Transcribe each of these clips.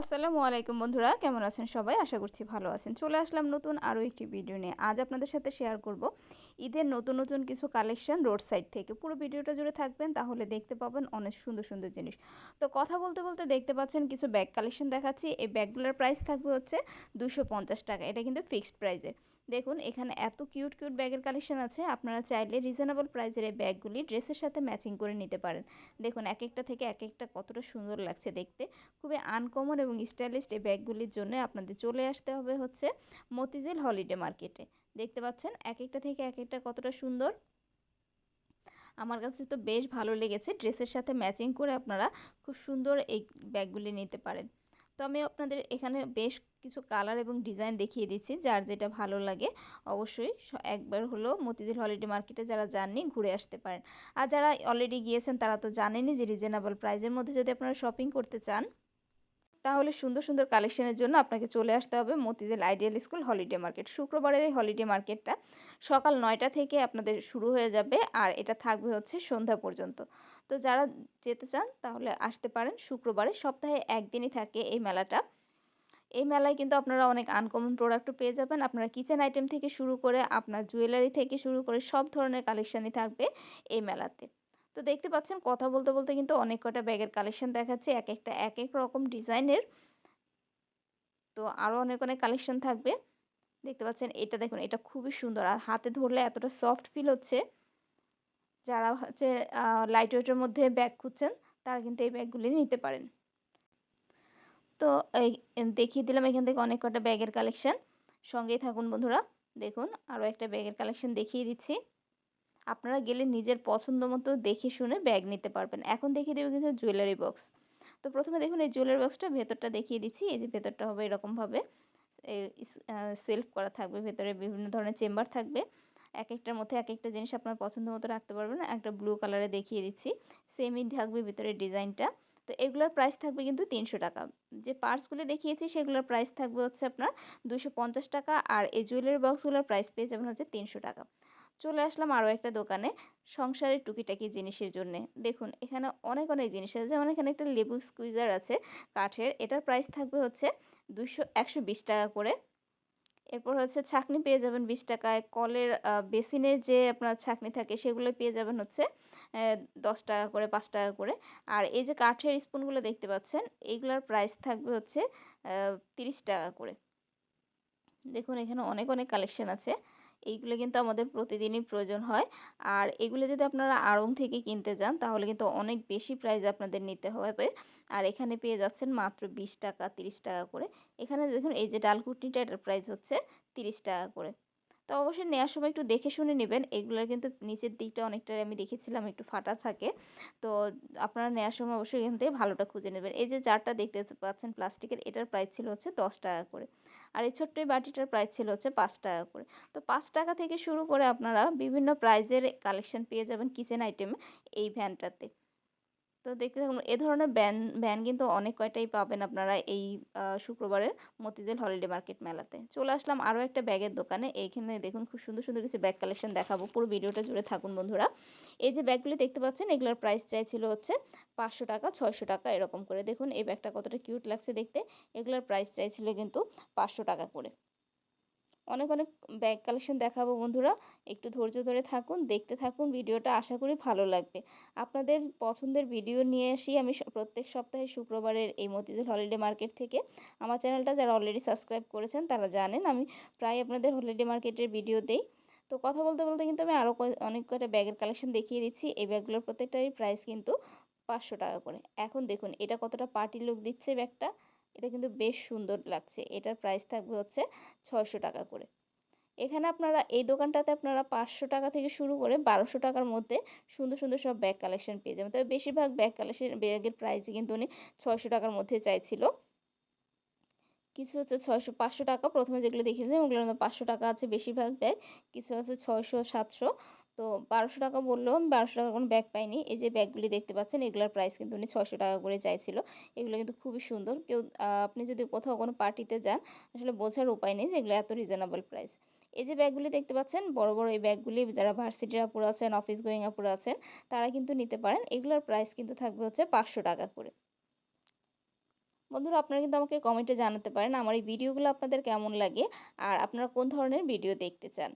আসসালামু আলাইকুম বন্ধুরা, কেমন আছেন সবাই? আশা করছি ভালো আছেন। চলে আসলাম নতুন আরও একটি ভিডিও নিয়ে। আজ আপনাদের সাথে শেয়ার করব ঈদের নতুন নতুন কিছু কালেকশন রোড সাইড থেকে। পুরো ভিডিওটা জুড়ে থাকবেন, তাহলে দেখতে পাবেন অনেক সুন্দর সুন্দর জিনিস। তো কথা বলতে বলতে দেখতে পাচ্ছেন কিছু ব্যাগ কালেকশন দেখাচ্ছি। এই ব্যাগগুলোর প্রাইস থাকবে হচ্ছে দুশো টাকা। এটা কিন্তু ফিক্সড প্রাইজে দেখুন, এখানে এত কিউট কিউট ব্যাগের কালেকশন আছে। আপনারা চাইলে রিজনেবল প্রাইসের এই ব্যাগগুলি ড্রেসের সাথে ম্যাচিং করে নিতে পারেন। দেখুন এক একটা থেকে এক একটা কতটা সুন্দর লাগছে দেখতে। খুবই আনকমন এবং স্টাইলিশ এই ব্যাগগুলির জন্য আপনাদের চলে আসতে হবে হচ্ছে মতিঝিল হলিডে মার্কেটে দেখতে পাচ্ছেন এক একটা থেকে এক একটা কতটা সুন্দর। আমার কাছে তো বেশ ভালো লেগেছে। ড্রেসের সাথে ম্যাচিং করে আপনারা খুব সুন্দর এই ব্যাগগুলি নিতে পারেন। তো আমি আপনাদের এখানে বেশ কিছু কালার এবং ডিজাইন দেখিয়ে দিচ্ছি, যার যেটা ভালো লাগে। অবশ্যই একবার হলো মতিঝিল হলিডে মার্কেটে যারা যাননি, ঘুরে আসতে পারেন। আর যারা অলরেডি গিয়েছেন, তারা তো জানেনই যে রিজনেবল প্রাইজের মধ্যে যদি আপনারা শপিং করতে চান তাহলে সুন্দর সুন্দর কালেকশনের জন্য আপনাকে চলে আসতে হবে Motijheel ideal school holiday market শুক্রবারের এই হলিডে মার্কেটটা সকাল নয়টা থেকে আপনাদের শুরু হয়ে যাবে আর এটা থাকবে হচ্ছে সন্ধ্যা পর্যন্ত। তো যারা যেতে চান তাহলে আসতে পারেন শুক্রবারে। সপ্তাহে একদিনই থাকে এই মেলাটা। এই মেলায় কিন্তু আপনারা অনেক আনকমন প্রোডাক্টও পেয়ে যাবেন। আপনারা কিচেন আইটেম থেকে শুরু করে আপনার জুয়েলারি থেকে শুরু করে সব ধরনের কালেকশানই থাকবে এই মেলাতে। তো দেখতে পাচ্ছেন কথা বলতে বলতে কিন্তু অনেক কটা ব্যাগের কালেকশন দেখাচ্ছে, এক একটা, এক এক রকম ডিজাইনের। তো আরও অনেক অনেক কালেকশন থাকবে। দেখতে পাচ্ছেন এটা দেখুন, এটা খুবই সুন্দর। আর হাতে ধরলে এতটা সফট ফিল হচ্ছে। যারা হচ্ছে লাইট ওয়েটের মধ্যে ব্যাগ খুঁজছেন, তারা কিন্তু এই ব্যাগগুলি নিতে পারেন। তো এই দেখিয়ে দিলাম এখান থেকে অনেক কটা ব্যাগের কালেকশন সঙ্গেই থাকুন বন্ধুরা। দেখুন আরও একটা ব্যাগের কালেকশন দেখিয়ে দিচ্ছি। আপনারা গেলে নিজের পছন্দ মতো দেখে শুনে ব্যাগ নিতে পারবেন। এখন দেখিয়ে দেবে কিছু জুয়েলারি বক্স তো প্রথমে দেখুন এই জুয়েলারি বক্সটা ভেতরটা দেখিয়ে দিচ্ছি। এই যে ভেতরটা হবে এরকমভাবে। সেলফ করা থাকবে। ভেতরে বিভিন্ন ধরনের চেম্বার থাকবে। এক একটার মধ্যে এক একটা জিনিস আপনার পছন্দ মতো রাখতে পারবেন। একটা ব্লু কালারে দেখিয়ে দিচ্ছি। সেমই থাকবে ভিতরে ডিজাইনটা তো এগুলোর প্রাইস থাকবে কিন্তু তিনশো টাকা। যে পার্সগুলো দেখিয়েছি, সেগুলোর প্রাইস থাকবে হচ্ছে আপনার দুশো টাকা। আর এই জুয়েলারি বক্সগুলোর প্রাইস পেয়ে যাবেন হচ্ছে তিনশো টাকা। চলে আসলাম আরও একটা দোকানে। সংসারের টুকিটাকি জিনিসের জন্য। দেখুন, এখানে অনেক অনেক জিনিস আছে। যেমন এখানে একটা লেবু স্কুইজার আছে কাঠের। এটার প্রাইস থাকবে হচ্ছে দুশো একশো বিশ টাকা করে। এরপর হচ্ছে ছাকনি পেয়ে যাবেন বিশ টাকায়। কলের বেসিনের যে আপনার ছাকনি থাকে, সেগুলো পেয়ে যাবেন হচ্ছে দশ টাকা করে, পাঁচ টাকা করে। আর এই যে কাঠের স্পুনগুলো দেখতে পাচ্ছেন এইগুলোর প্রাইস থাকবে হচ্ছে তিরিশ টাকা করে। দেখুন, এখানে অনেক অনেক কালেকশন আছে। এইগুলো কিন্তু আমাদের প্রতিদিনই প্রয়োজন হয়। আর এগুলো যদি আপনারা আড়ং থেকে কিনতে যান, তাহলে কিন্তু অনেক বেশি প্রাইস আপনাদের নিতে হবে। আর এখানে পেয়ে যাচ্ছেন মাত্র বিশ টাকা, তিরিশ টাকা করে। এখানে দেখুন, এই যে ডালকুটনিটা, এটার প্রাইস হচ্ছে তিরিশ টাকা করে। তো অবশ্যই নেওয়ার সময় একটু দেখে শুনে নেবেন। এগুলোর কিন্তু নিচের দিকটা অনেকটা আমি দেখেছিলাম, একটু ফাটা থাকে। তো আপনারা নেওয়ার সময় অবশ্যই এখান থেকে ভালোটা খুঁজে নেবেন। এই যে জারটা দেখতে পাচ্ছেন প্লাস্টিকের, এটার প্রাইস ছিল হচ্ছে দশ টাকা করে। আর এই ছোট্ট এই বাটিটার প্রাইস ছিল হচ্ছে পাঁচ টাকা করে। তো পাঁচ টাকা থেকে শুরু করে আপনারা বিভিন্ন প্রাইজের কালেকশন পেয়ে যাবেন কিচেন আইটেমে এই ভ্যানটাতে তো দেখতে থাকুন, এ ধরনের ব্যান ভ্যান কিন্তু অনেক কয়টাই পাবেন আপনারা এই শুক্রবারের মতিঝিল হলিডে মার্কেট মেলাতে। চলে আসলাম আরও একটা ব্যাগের দোকানে, এইখানে দেখুন খুব সুন্দর সুন্দর কিছু ব্যাগ কালেকশন দেখাবো, পুরো ভিডিওটা জুড়ে থাকুন বন্ধুরা। এই যে ব্যাগগুলি দেখতে পাচ্ছেন, এগুলোর প্রাইস চাইছিল হচ্ছে পাঁচশো টাকা, ছয়শো টাকা, এরকম করে। দেখুন, এই ব্যাগটা কতটা কিউট লাগছে দেখতে, এগুলোর প্রাইস চাইছিল কিন্তু পাঁচশো টাকা করে। অনেক অনেক ব্যাগ কালেকশন দেখাবো বন্ধুরা। একটু ধৈর্য ধরে থাকুন, দেখতে থাকুন, ভিডিওটা আশা করি ভালো লাগবে। আপনাদের পছন্দের ভিডিও নিয়ে আসি আমি প্রত্যেক সপ্তাহে শুক্রবারের এই মতিঝিল হলিডে মার্কেট থেকে। আমার চ্যানেলটা যারা অলরেডি সাবস্ক্রাইব করেছেন, তারা জানেন আমি প্রায় আপনাদের হলিডে মার্কেটের ভিডিও দেই। তো কথা বলতে বলতে কিন্তু আমি আরও অনেক কয়টা ব্যাগের কালেকশন দেখিয়ে দিচ্ছি। এই ব্যাগগুলোর প্রত্যেকটারই প্রাইস কিন্তু পাঁচশো টাকা করে। এখন দেখুন, এটা কতটা পার্টি লুক দিচ্ছে ব্যাগটা। এটা কিন্তু বেশ সুন্দর লাগছে। এটার প্রাইস থাকবে হচ্ছে ছয়শো টাকা করে। এখানে আপনারা, এই দোকানটাতে আপনারা পাঁচশো টাকা থেকে শুরু করে বারোশো টাকার মধ্যে সুন্দর সুন্দর সব ব্যাগ কালেকশন পেয়ে যাবেন। তবে বেশিরভাগ ব্যাগ কালেকশন ব্যাগের প্রাইসই কিন্তু উনি ছয়শো টাকার মধ্যে চাইছিল। কিছু হচ্ছে ছয়শো, পাঁচশো টাকা প্রথমে যেগুলো দেখিয়েছিলাম, ওগুলোর মধ্যে পাঁচশো টাকা আছে বেশিরভাগ ব্যাগ কিছু আছে ছয়শো, সাতশো। তো বারোশো টাকা বলল, আমি বারোশো টাকার কোনো ব্যাগ পাইনি। এই যে ব্যাগগুলি দেখতে পাচ্ছেন, এগুলোর প্রাইস কিন্তু উনি ছশো টাকা করে চাইছিল। এগুলো কিন্তু খুবই সুন্দর। কেউ আপনি যদি কোথাও কোনো পার্টিতে যান, আসলে বোঝার উপায় নেই যে এগুলো এত রিজনেবল প্রাইস এই যে ব্যাগগুলি দেখতে পাচ্ছেন, বড় বড় এই ব্যাগগুলি যারা ভার্সিটির আপুর আছেন অফিস গোয়িং আপুর আছেন, তারা কিন্তু নিতে পারেন। এগুলোর প্রাইস কিন্তু থাকবে হচ্ছে পাঁচশো টাকা করে। বন্ধুরা, আপনারা কিন্তু আমাকে কমেন্টে জানাতে পারেন আমার এই ভিডিওগুলো আপনাদের কেমন লাগে, আর আপনারা কোন ধরনের ভিডিও দেখতে চান।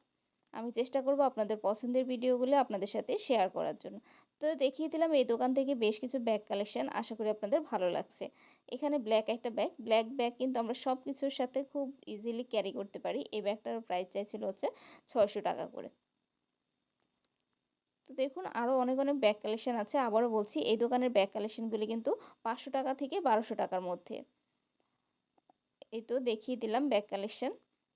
আমি চেষ্টা করব আপনাদের পছন্দের ভিডিওগুলো আপনাদের সাথে শেয়ার করার জন্য। তো দেখিয়ে দিলাম এই দোকান থেকে বেশ কিছু ব্যাগ কালেকশান আশা করি আপনাদের ভালো লাগছে। এখানে ব্ল্যাক একটা ব্যাগ ব্ল্যাক ব্যাগ কিন্তু আমরা সব কিছুর সাথে খুব ইজিলি ক্যারি করতে পারি। এই ব্যাগটার প্রাইস চাইছিল হচ্ছে ছয়শো টাকা করে। তো দেখুন আরও অনেক অনেক ব্যাগ কালেকশান আছে। আবারও বলছি, এই দোকানের ব্যাগ কালেকশানগুলি কিন্তু পাঁচশো টাকা থেকে বারোশো টাকার মধ্যে। এই তো দেখিয়ে দিলাম ব্যাগ কালেকশন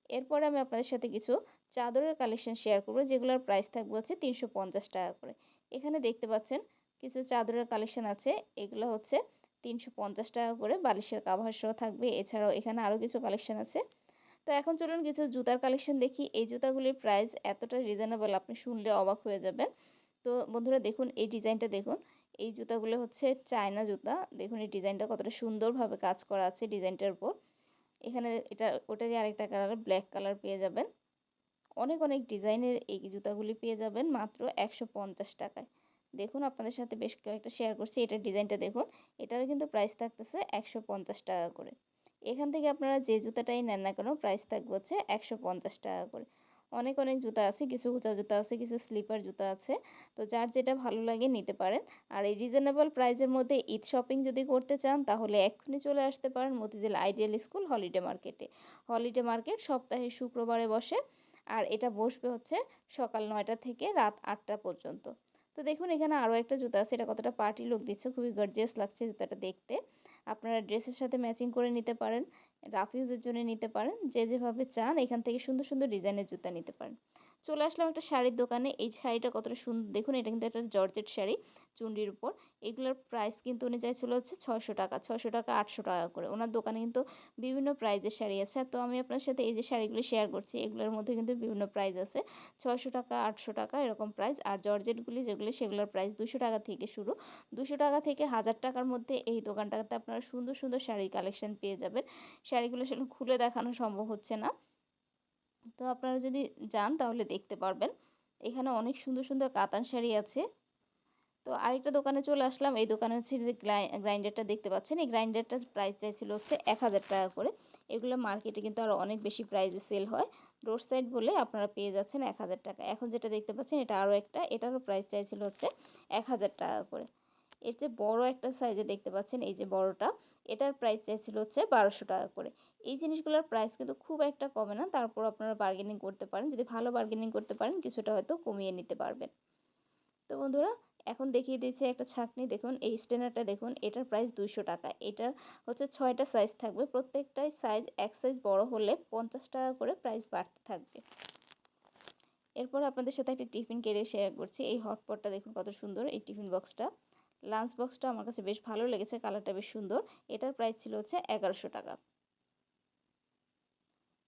এরপরে আমি আপনাদের সাথে কিছু চাদরের কালেকশন শেয়ার করব, যেগুলোর প্রাইস থাকবে হচ্ছে তিনশো পঞ্চাশ টাকা করে। এখানে দেখতে পাচ্ছেন কিছু চাদরের কালেকশন আছে, এগুলো হচ্ছে তিনশো পঞ্চাশ টাকা করে, বালিশের কাভার সহ থাকবে। এছাড়াও এখানে আরও কিছু কালেকশন আছে। তো এখন চলুন কিছু জুতার কালেকশন দেখি। এই জুতাগুলির প্রাইস এতটা রিজনেবল আপনি শুনলে অবাক হয়ে যাবেন। তো বন্ধুরা দেখুন, এই ডিজাইনটা দেখুন। এই জুতাগুলো হচ্ছে চায়না জুতা। দেখুন, এই ডিজাইনটা কতটা সুন্দরভাবে কাজ করা আছে ডিজাইনটার উপর। এখানে এটা, ওটারই আরেকটা কালার ব্ল্যাক কালার পেয়ে যাবেন। অনেক অনেক ডিজাইনের এই জুতাগুলি পেয়ে যাবেন মাত্র একশো পঞ্চাশ টাকায়। দেখুন, আপনাদের সাথে বেশ কয়েকটা শেয়ার করছি। এটার ডিজাইনটা দেখুন, এটারও কিন্তু প্রাইস থাকতেছে একশো পঞ্চাশ টাকা করে। এখান থেকে আপনারা যে জুতাটাই নেন না কেন প্রাইস থাকবে হচ্ছে একশো পঞ্চাশ টাকা করে। অনেক অনেক জুতা আছে, কিছু উঁচা জুতা আছে, কিছু স্লিপার জুতা আছে। তো যার যেটা ভালো লাগে নিতে পারেন। আর এই রিজনেবল প্রাইজের মধ্যে ঈদ শপিং যদি করতে চান, তাহলে এক্ষুনি চলে আসতে পারেন মতিঝিল আইডিয়াল স্কুল হলিডে মার্কেটে হলিডে মার্কেট সপ্তাহে শুক্রবারে বসে, আর এটা বসবে হচ্ছে সকাল নয়টা থেকে রাত আটটা পর্যন্ত। তো দেখুন, এখানে আরও একটা জুতা আছে, এটা কতটা পার্টি লুক দিচ্ছে, খুবই গর্জিয়াস লাগছে জুতাটা দেখতে। আপনারা ড্রেসের সাথে ম্যাচিং করে নিতে পারেন, রাফ ইউজের জন্য নিতে পারেন, যে যেভাবে চান, এখান থেকে সুন্দর সুন্দর ডিজাইনের জুতা নিতে পারেন। চলে আসলাম একটা শাড়ির দোকানে। এই শাড়িটা কতটা সুন্দর দেখুন, এটা কিন্তু একটা জর্জেট শাড়ি চুন্ডির উপর। এগুলোর প্রাইস কিন্তু উনি চাইছিল হচ্ছে ছয়শো টাকা ছয়শো টাকা, আটশো টাকা করে। ওনার দোকানে কিন্তু বিভিন্ন প্রাইজের শাড়ি আছে। তো আমি আপনার সাথে এই যে শাড়িগুলো শেয়ার করছি, এগুলোর মধ্যে কিন্তু বিভিন্ন প্রাইস আছে। ছয়শো টাকা, আটশো টাকা এরকম প্রাইস আর জর্জেটগুলি যেগুলি, সেগুলোর প্রাইস দুশো টাকা থেকে শুরু। দুশো টাকা থেকে হাজার টাকার মধ্যে এই দোকানটাতে আপনারা সুন্দর সুন্দর শাড়ির কালেকশন পেয়ে যাবেন। শাড়িগুলো সেটা খুলে দেখানো সম্ভব হচ্ছে না। তো আপনারা যদি যান তাহলে দেখতে পারবেন। এখানে অনেক সুন্দর সুন্দর কাতান শাড়ি আছে। তো আরেকটা দোকানে চলে আসলাম। এই দোকানে হচ্ছে যে গ্রাইন্ডারটা দেখতে পাচ্ছেন। এই গ্রাইন্ডারটার প্রাইস চাইছিল হচ্ছে এক হাজার টাকা করে। এগুলো মার্কেটে কিন্তু আরও অনেক বেশি প্রাইসে সেল হয়। রোড সাইড বলে আপনারা পেয়ে যাচ্ছেন এক হাজার টাকা। এখন যেটা দেখতে পাচ্ছেন এটা আরও একটা, এটারও প্রাইস চাইছিল হচ্ছে এক হাজার টাকা করে। এর যে বড় একটা সাইজে দেখতে পাচ্ছেন এই যে বড়টা। এটার প্রাইস চাইছিল হচ্ছে বারোশো টাকা করে। এই জিনিসগুলোর প্রাইস কিন্তু খুব একটা কমে না, তারপর আপনারা বার্গেনিং করতে পারেন। যদি ভালো বার্গেনিং করতে পারেন, কিছুটা হয়তো কমিয়ে নিতে পারবেন। তো বন্ধুরা, এখন দেখিয়ে দিচ্ছে একটা ছাকনি। দেখুন, এই স্ট্যান্ডারটা দেখুন, এটার প্রাইস দুইশো টাকা। এটার হচ্ছে ছয়টা সাইজ থাকবে। প্রত্যেকটাই সাইজ এক সাইজ বড় হলে পঞ্চাশ টাকা করে প্রাইস বাড়তে থাকবে। এরপর আপনাদের সাথে একটা টিফিন কেড়ে শেয়ার করছি। এই হটপটটা দেখুন কত সুন্দর, এই টিফিন বক্সটা লাঞ্চ বক্সটা আমার কাছে বেশ ভালো লেগেছে কালারটা বেশ সুন্দর। এটার প্রাইস ছিল হচ্ছে এগারোশো টাকা।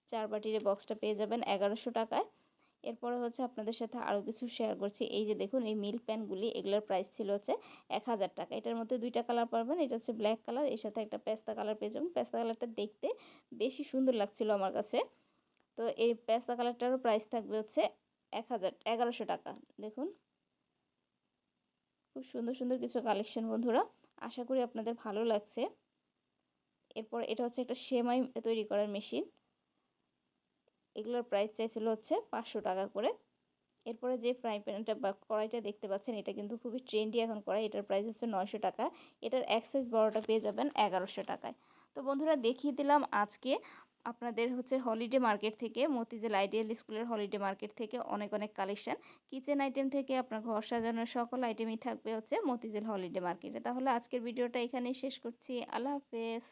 চার বাটির বক্সটা পেয়ে যাবেন এগারোশো টাকায়। এরপরে হচ্ছে আপনাদের সাথে আরও কিছু শেয়ার করছি। এই যে দেখুন, এই মিল্ক প্যানগুলি এগুলোর প্রাইস ছিল হচ্ছে এক হাজার টাকা। এটার মধ্যে দুইটা কালার পাবেন, এটা হচ্ছে ব্ল্যাক কালারের সাথে একটা পেস্তা কালার পেয়ে যাবেন। পেস্তা কালারটা দেখতে বেশি সুন্দর লাগছিল আমার কাছে। তো এই পেস্তা কালারটারও প্রাইস থাকবে হচ্ছে এক হাজার, এগারোশো টাকা। দেখুন খুব সুন্দর সুন্দর কিছু কালেকশন বন্ধুরা। আশা করি আপনাদের ভালো লাগছে। এরপর এটা হচ্ছে একটা সেমাই তৈরি করার মেশিন এগুলোর প্রাইস চাইছিল হচ্ছে পাঁচশো টাকা করে। এরপরে যে ফ্রাই প্যানটা বা কড়াইটা দেখতে পাচ্ছেন, এটা কিন্তু খুবই ট্রেন্ডি এখন কড়াই। এটার প্রাইস হচ্ছে নয়শো টাকা। এটার এক সাইজ বড়োটা পেয়ে যাবেন এগারোশো টাকায়। তো বন্ধুরা দেখিয়ে দিলাম আজকে আপনাদের হচ্ছে হলিডে মার্কেট থেকে, মতিঝিল আইডিয়াল স্কুলের হলিডে মার্কেট থেকে অনেক অনেক কালেকশন কিচেন আইটেম থেকে আপনার ঘর সাজানোর সকল আইটেমই থাকবে হচ্ছে মতিঝিল হলিডে মার্কেটে তাহলে আজকের ভিডিওটা এখানেই শেষ করছি। আল্লাহ হাফেজ।